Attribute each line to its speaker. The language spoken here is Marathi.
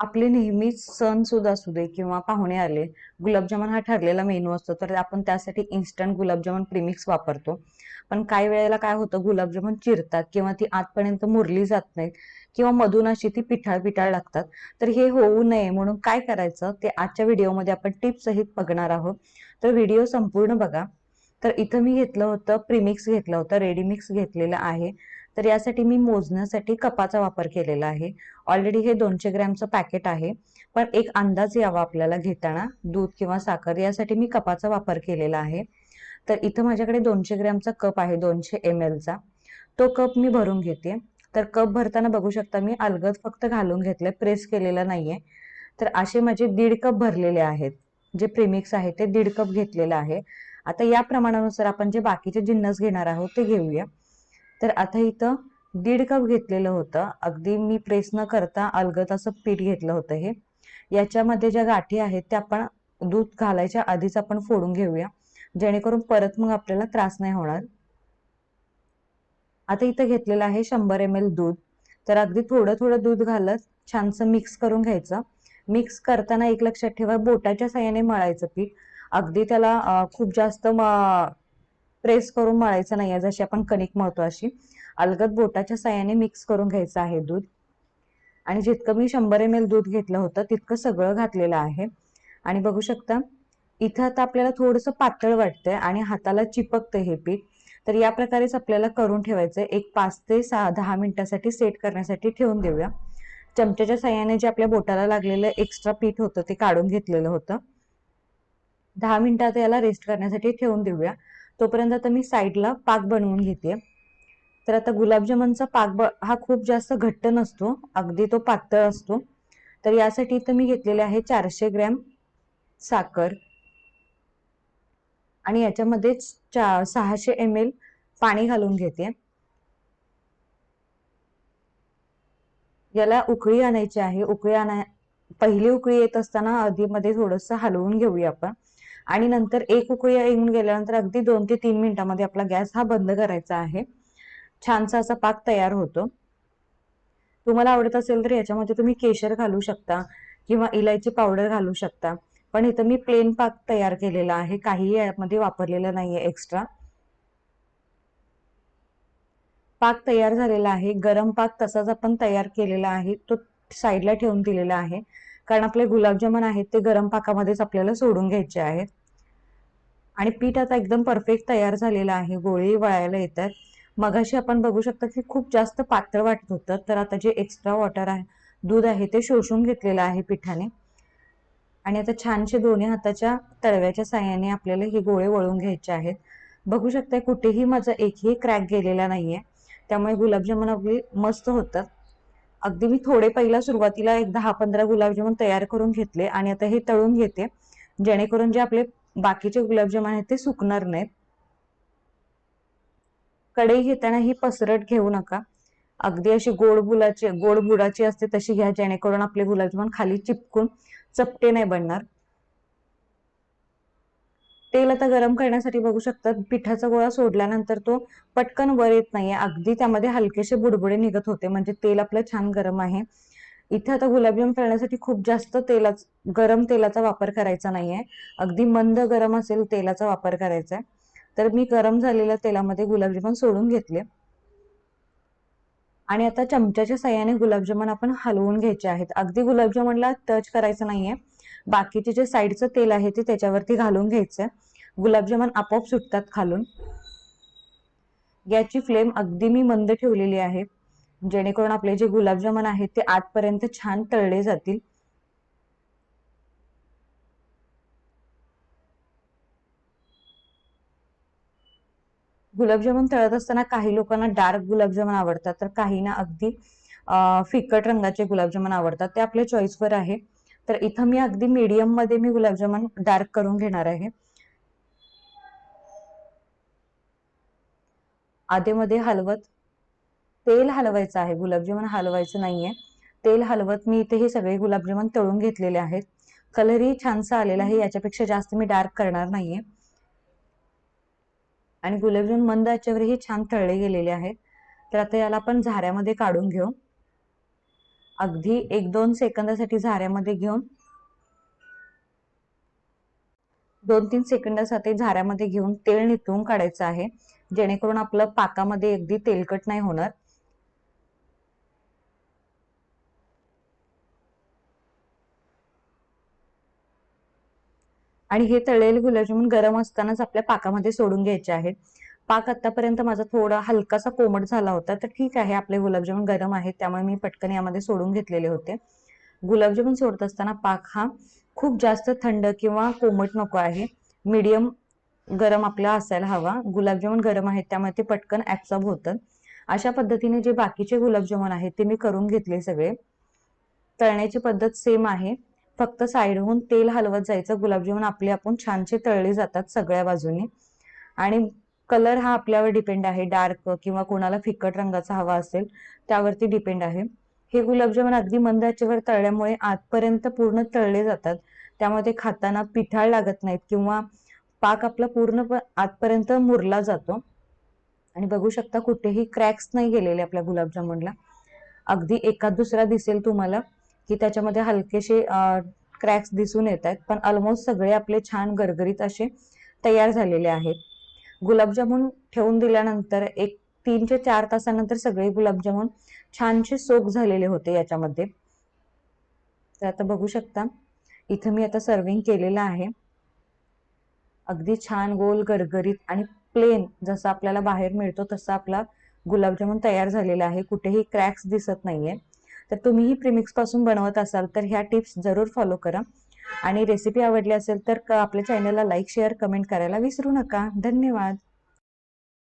Speaker 1: आपले नेहमीच सण सुद्धा असू दे किंवा पाहुणे आले गुलाबजामुन हा ठरलेला मेनू असतो तर आपण त्यासाठी इन्स्टंट गुलाबजामुन प्रीमिक्स वापरतो. पण काही वेळेला काय होतं गुलाबजामुन चिरतात किंवा ती आतपर्यंत मुरली जात नाहीत किंवा मधून अशी ती पिठाळ पिठाळ लागतात. तर हे होऊ नये म्हणून काय करायचं ते आजच्या व्हिडिओमध्ये आपण टिप्स सहित बघणार आहोत. तर व्हिडिओ संपूर्ण बघा. तर इथं मी घेतलं होतं प्रीमिक्स घेतलं होतं रेडीमिक्स घेतलेलं आहे. तर यासाठी मी मोजण्यासाठी कपाचा वापर केलेला आहे. ऑलरेडी हे दोनशे ग्रॅमचं पॅकेट आहे. पण एक अंदाज यावा आपल्याला घेताना दूध किंवा साखर यासाठी मी कपाचा वापर केलेला आहे. तर इथं माझ्याकडे दोनशे ग्रॅमचा कप आहे दोनशे एम एलचा तो कप मी भरून घेते. तर कप भरताना बघू शकता मी अलगद फक्त घालून घेतले प्रेस केलेला नाहीये. तर असे माझे दीड कप भरलेले आहेत. जे प्रेमिक्स आहे ते दीड कप घेतलेलं आहे. आता या प्रमाणानुसार आपण जे बाकीचे जिन्नस घेणार आहोत ते घेऊया. तर आता इथं दीड कप घेतलेलं होतं. अगदी मी प्रेस न करता अलगत असं पीठ घेतलं होतं हे. याच्यामध्ये ज्या गाठी आहेत त्या आपण दूध घालायच्या आधीच आपण फोडून घेऊया. जेणेकरून परत मग आपल्याला त्रास नाही होणार. आता इथं घेतलेलं आहे शंभर एम एल दूध. तर अगदी थोडं थोडं दूध घालत छानसं मिक्स करून घ्यायचं. मिक्स करताना एक लक्षात ठेवा बोटाच्या साह्याने मळायचं पीठ. अगदी त्याला खूप जास्त प्रेस करून मळायचं नाही जशी आपण कणिक मळतो अशी. अलगद बोटाच्या साह्याने मिक्स करून घ्यायचं आहे दूध. आणि जितकं मी शंभर एम एल दूध घेतलं होतं तितकं सगळं घातलेलं आहे. आणि बघू शकता इथं आता आपल्याला थोडंसं पातळ वाटतंय आणि हाताला चिपकतं हे पीठ. तर या प्रकारेच आपल्याला करून ठेवायचं एक पाच ते सहा दहा मिनिटासाठी सेट करण्यासाठी ठेवून देऊया. चमच्याच्या साह्याने जे आपल्या बोटाला लागलेलं एक्स्ट्रा पीठ होतं ते काढून घेतलेलं होतं. दहा मिनिटात याला रेस्ट करण्यासाठी ठेवून देऊया. तोपर्यंत आता मी साईडला पाक बनवून घेते. तर आता गुलाबजामुनचा पाक ब हा खूप जास्त घट्ट नसतो अगदी तो पातळ असतो. तर यासाठी इथं मी घेतलेले आहे चारशे ग्रॅम साखर. आणि याच्यामध्ये चा सहाशे एम एल पाणी घालून घेते. याला उकळी आणायची आहे. उकळी आणा पहिली उकळी येत असताना आधीमध्ये थोडंसं हलवून घेऊया आपण. आणि नंतर एक उकळी येऊन गेल्यानंतर अगदी दोन ते तीन मिनिटांमध्ये आपला गॅस हा बंद करायचा आहे. छानसा असा पाक तयार होतो. तुम्हाला आवडत असेल तर याच्यामध्ये तुम्ही केशर घालू शकता किंवा इलायची पावडर घालू शकता. पण इथं मी प्लेन पाक तयार केलेला आहे. काहीही यामध्ये वापरलेलं नाहीये एक्स्ट्रा पाक तयार झालेला आहे. गरम पाक तसाच आपण तयार केलेला आहे. तो साईडला ठेवून दिलेला आहे. कारण आपले गुलाबजामुन आहेत ते गरम पाकामध्येच आपल्याला सोडून घ्यायचे आहेत. आणि पीठ आता एकदम परफेक्ट तयार झालेलं आहे गोळी वळायला येतात. मगाशी आपण बघू शकता की खूप जास्त पातळ वाटत होतं तर आता जे एक्स्ट्रा वॉटर आहे दूध आहे ते शोषून घेतलेलं आहे पिठाने. आणि आता छानशे दोन्ही हाताच्या तळव्याच्या साह्याने आपल्याला हे गोळे वळून घ्यायचे आहेत. बघू शकता कुठेही माझा एकही क्रॅक गेलेला नाहीये त्यामुळे गुलाबजामुन आपली मस्त होतात. अगदी मी थोडे पहिला सुरुवातीला एक दहा पंधरा गुलाबजामुन तयार करून घेतले आणि आता हे तळून घेते. जेणेकरून जे आपले बाकीचे गुलाबजामुन आहेत ते सुकणार नाहीत. कढई घेताना ही पसरट घेऊ नका. अगदी अशी गोड बुलाची गोड बुडाची असते तशी घ्या जेणेकरून आपले गुलाबजामुन खाली चिपकून चपटे नाही बनणार. तेल आता गरम करण्यासाठी बघू शकतात. पिठाचा गोळा सोडल्यानंतर तो पटकन वर येत नाहीये. अगदी त्यामध्ये हलकेसे बुडबुडे निघत होते. म्हणजे तेल आपलं छान गरम आहे. इथे आता गुलाबजाम तळण्यासाठी खूप जास्त तेलाच गरम तेलाचा वापर करायचा नाहीये. अगदी मंद गरम असेल तेलाचा वापर करायचा आहे तर मी गरम झालेल्या तेलामध्ये गुलाबजामुन सोडून घेतले. आणि आता चमच्याच्या साह्याने गुलाबजामुन आपण हलवून घ्यायचे आहेत. अगदी गुलाबजामुनला टच करायचं नाहीये. बाकीचे जे साईडचं तेल आहे ते त्याच्यावरती घालून घ्यायचं गुलाबजामुन आपोआप सुटतात खालून. गॅसची फ्लेम अगदी मी मंद ठेवलेली आहे. जेणेकरून आपले जे गुलाबजामुन आहेत ते आतपर्यंत छान तळले जातील. गुलाबजामुन तळत असताना काही लोकांना डार्क गुलाबजामुन आवडतात तर काहींना अगदी फिकट रंगाचे गुलाबजामुन आवडतात. ते आपल्या चॉईसवर आहे. तर इथं मी अगदी मीडियममध्ये मी गुलाबजामुन डार्क करून घेणार आहे. आधेमध्ये हलवत तेल हलवायचं आहे. गुलाबजामुन हलवायचं नाहीये. तेल हलवत मी इथे हे सगळे गुलाबजामुन तळून घेतलेले आहेत. कलरही छानसा आलेला आहे. याच्यापेक्षा जास्त मी डार्क करणार नाहीये. आणि गुलाबजामुन मंद आचेवरही छान तळले गेलेले आहेत. तर आता याला आपण झाऱ्यामध्ये काढून घेऊ. अगदी एक दोन सेकंदासाठी झाऱ्यामध्ये घेऊन दोन तीन सेकंदासाठी झाऱ्यामध्ये घेऊन तेल नितळून काढायचं आहे. जेणेकरून आपलं पाकामध्ये अगदी तेलकट नाही होणार. आणि हे तळलेले गुलाबजामुन गरम असतानाच आपल्या पाकामध्ये सोडून घ्यायचे आहेत. पाक आतापर्यंत माझा थोडा हलकासा कोमट झाला होता तर ठीक आहे आपले गुलाबजामुन गरम आहेत त्यामुळे मी पटकन यामध्ये सोडून घेतलेले होते. गुलाबजामुन सोडत असताना पाक हा खूप जास्त थंड किंवा कोमट नको आहे. मीडियम गरम आपला असायला हवा. गुलाबजामुन गरम आहेत त्यामुळे ते पटकन ऍब्सॉर्ब होतात. अशा पद्धतीने जे बाकीचे गुलाबजामुन आहेत ते मी करून घेतले सगळे. तळण्याची पद्धत सेम आहे. फक्त साईडहून तेल हलवत जायचं. गुलाबजामुन आपले आपण छानसे तळले जातात सगळ्या बाजूने. आणि कलर हा आपल्यावर डिपेंड आहे. डार्क किंवा कोणाला फिकट रंगाचा हवा असेल त्यावरती डिपेंड आहे. हे गुलाबजामुन अगदी मंद आचेवर तळल्यामुळे आतपर्यंत पूर्ण तळले जातात. त्यामुळे ते खाताना पिठाळ लागत नाहीत किंवा पाक आपला पूर्ण आतपर्यंत मुरला जातो. आणि बघू शकता कुठेही क्रॅक्स नाही गेलेले आपल्या गुलाबजामुनला. अगदी एका दुसरा दिसेल तुम्हाला की त्याच्यामध्ये हलकेसे क्रॅक्स दिसून येत आहेत. पण ऑलमोस्ट सगळे आपले छान गरगरीत असे तयार झालेले आहेत. गुलाबजामुन ठेवून दिल्यानंतर एक तीन ते चार तासानंतर सगळे गुलाबजामुन छानसे सोक झालेले होते याच्यामध्ये. तर आता बघू शकता. इथं मी आता सर्विंग केलेलं आहे. अगदी छान गोल गरगरीत आणि प्लेन जसं आपल्याला बाहेर मिळतो तसा आपला गुलाबजामुन तयार झालेला आहे. कुठेही क्रॅक्स दिसत नाहीये. तर तुम्हीही प्रिमिक्सपासून बनवत असाल तर ह्या टिप्स जरूर फॉलो करा. आणि रेसिपी आवडली असेल तर आपल्या चॅनलला लाईक शेअर कमेंट करायला विसरू नका. धन्यवाद.